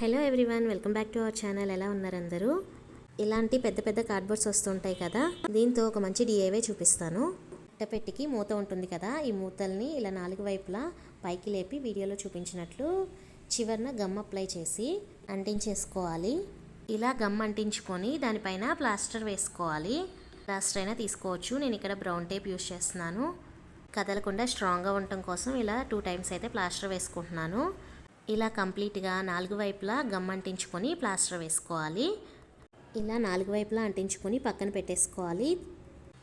Hello everyone welcome back to our channel. ఎలా ఉన్నారు అందరూ? ఇలాంటి పెద్ద పెద్ద కార్డ్బోర్డ్స్ వస్తుంటాయి కదా దీంతో ఒక మంచి డిఐవే చూపిస్తాను. అట్టపెట్టికి మూత ఉంటుంది కదా ఈ మూతల్ని ఇలా నాలుగు వైపులా పైకి లేపి వీడియోలో చూపించినట్లు చివరన గమ్ అప్లై చేసి అంటించేసుకోవాలి. ఇలా గమ్ అంటించుకొని దానిపైన ప్లాస్టర్ వేసుకోవాలి. ప్లాస్టర్ అయినా తీసుకోవచ్చు. నేను ఇక్కడ బ్రౌన్ టేప్ యూస్ చేస్తున్నాను. కదలకుండా స్ట్రాంగ్గా ఉండటం కోసం ఇలా టూ టైమ్స్ అయితే ప్లాస్టర్ వేసుకుంటున్నాను. ఇలా కంప్లీట్గా నాలుగు వైపులా గమ్ అంటించుకొని ప్లాస్టర్ వేసుకోవాలి. ఇలా నాలుగు వైపులా అంటించుకొని పక్కన పెట్టేసుకోవాలి.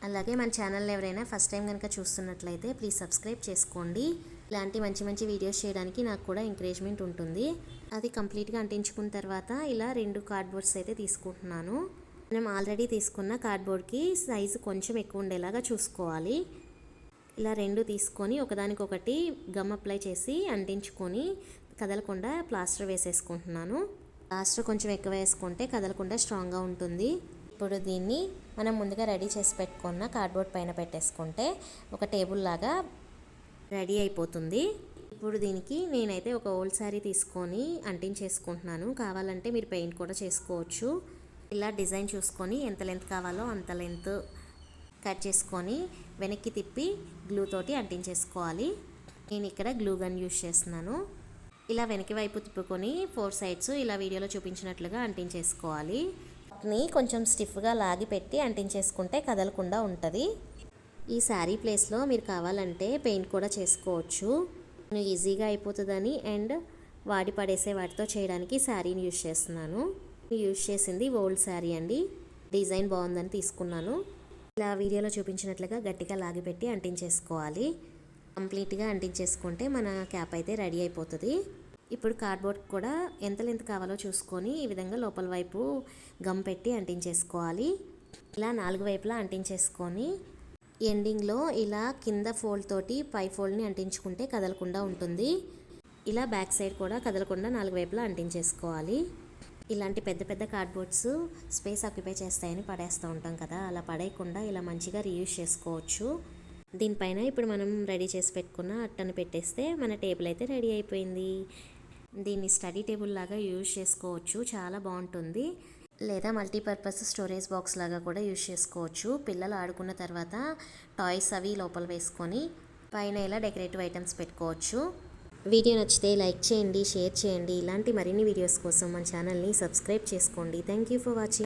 అలాగే మన ఛానల్ ఎవరైనా ఫస్ట్ టైం కనుక చూస్తున్నట్లయితే ప్లీజ్ సబ్స్క్రైబ్ చేసుకోండి. ఇలాంటి మంచి మంచి వీడియోస్ చేయడానికి నాకు కూడా ఎంకరేజ్మెంట్ ఉంటుంది. అది కంప్లీట్గా అంటించుకున్న తర్వాత ఇలా రెండు కార్డ్బోర్డ్స్ అయితే తీసుకుంటున్నాను. మనం ఆల్రెడీ తీసుకున్న కార్డ్బోర్డ్కి సైజు కొంచెం ఎక్కువ ఉండేలాగా చూసుకోవాలి. ఇలా రెండు తీసుకొని ఒకదానికొకటి గమ్ అప్లై చేసి అంటించుకొని కదలకుండా ప్లాస్టర్ వేసేసుకుంటున్నాను. ప్లాస్టర్ కొంచెం ఎక్కువ వేసుకుంటే కదలకుండా స్ట్రాంగ్గా ఉంటుంది. ఇప్పుడు దీన్ని మనం ముందుగా రెడీ చేసి పెట్టుకున్న కార్డ్బోర్డ్ పైన పెట్టేసుకుంటే ఒక టేబుల్ లాగా రెడీ అయిపోతుంది. ఇప్పుడు దీనికి నేనైతే ఒక ఓల్డ్ శారీ తీసుకొని అంటించేసుకుంటున్నాను. కావాలంటే మీరు పెయింట్ కూడా చేసుకోవచ్చు. ఇలా డిజైన్ చూసుకొని ఎంత లెంత్ కావాలో అంత లెంత్ కట్ చేసుకొని వెనక్కి తిప్పి గ్లూ తోటి అంటించేసుకోవాలి. నేను ఇక్కడ గ్లూ గన్ యూస్ చేస్తున్నాను. ఇలా వెనక వైపు తిప్పుకొని ఫోర్ సైడ్స్ ఇలా వీడియోలో చూపించినట్లుగా అంటించేసుకోవాలి. ని కొంచెం స్టిఫ్గా లాగి పెట్టి అంటించేసుకుంటే కదలకుండా ఉంటుంది. ఈ శారీ ప్లేస్లో మీరు కావాలంటే పెయింట్ కూడా చేసుకోవచ్చు. ఈజీగా అయిపోతుందని అండ్ వాడి పడేసే వాటితో చేయడానికి శారీని యూజ్ చేస్తున్నాను. యూజ్ చేసింది ఓల్డ్ శారీ అండి. డిజైన్ బాగుందని తీసుకున్నాను. ఇలా వీడియోలో చూపించినట్లుగా గట్టిగా లాగిపెట్టి అంటించేసుకోవాలి. కంప్లీట్గా అంటించేసుకుంటే మన క్యాప్ అయితే రెడీ అయిపోతుంది. ఇప్పుడు కార్డ్బోర్డ్ కూడా ఎంత లెంత్ కావాలో చూసుకొని ఈ విధంగా లోపల వైపు గమ్ పెట్టి అంటించేసుకోవాలి. ఇలా నాలుగు వైపులా అంటించేసుకొని ఎండింగ్లో ఇలా కింద ఫోల్డ్ తోటి పై ఫోల్డ్ని అంటించుకుంటే కదలకుండా ఉంటుంది. ఇలా బ్యాక్ సైడ్ కూడా కదలకుండా నాలుగు వైపులా అంటించేసుకోవాలి. ఇలాంటి పెద్ద పెద్ద కార్డ్బోర్డ్స్ స్పేస్ ఆక్యుపై చేస్తాయని పడేస్తూ ఉంటాం కదా అలా పడేయకుండా ఇలా మంచిగా రీయూజ్ చేసుకోవచ్చు. దీనిపైన ఇప్పుడు మనం రెడీ చేసి పెట్టుకున్న అట్టను పెట్టేస్తే మన టేబుల్ అయితే రెడీ అయిపోయింది. దీన్ని స్టడీ టేబుల్ లాగా యూజ్ చేసుకోవచ్చు. చాలా బాగుంటుంది. లేదా మల్టీపర్పస్ స్టోరేజ్ బాక్స్ లాగా కూడా యూజ్ చేసుకోవచ్చు. పిల్లలు ఆడుకున్న తర్వాత టాయ్స్ అవి లోపల వేసుకొని పైన ఇలా డెకరేటివ్ ఐటమ్స్ పెట్టుకోవచ్చు. వీడియో నచ్చితే లైక్ చేయండి షేర్ చేయండి. ఇలాంటి మరిన్ని వీడియోస్ కోసం మన ఛానల్ని సబ్స్క్రైబ్ చేసుకోండి. Thank you for watching.